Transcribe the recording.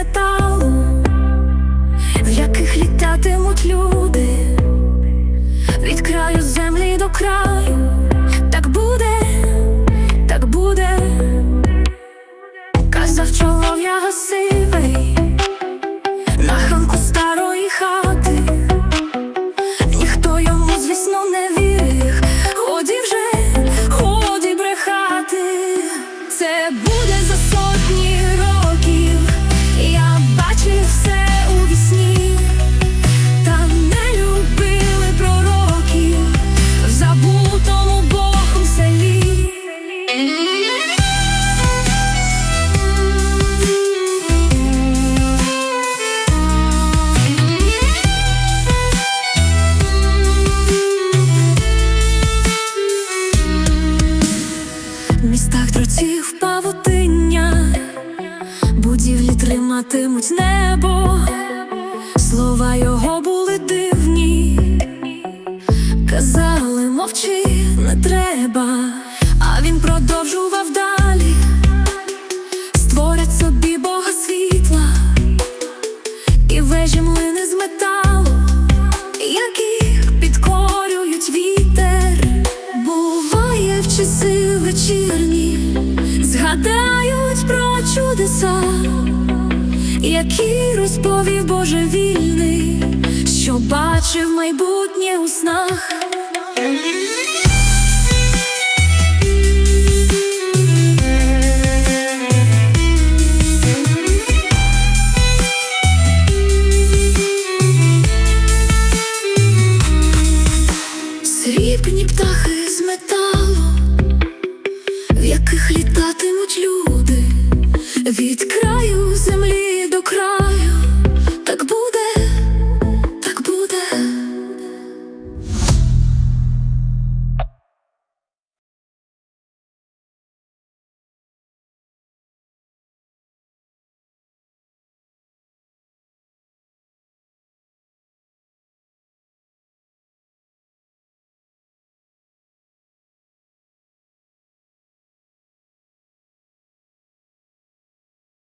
металу, в яких літатимуть люди від краю землі до краю. Так буде, так буде, казав чолов'я гасивий на ханку старої хати. Ніхто йому, звісно, не вірив. Ході вже, ході брехати. Це буде містах павутиння, будівлі триматимуть небо, слова його були дивні, казали, мовчи, не треба, а він продовжував далі, створять собі Бога світла. І вежі млини з металу, яких підкорюють вітер. Буває в часи вечірні, згадають про чудеса, які розповів божевільний, що бачив майбутнє у снах. Срібні птахи з люди від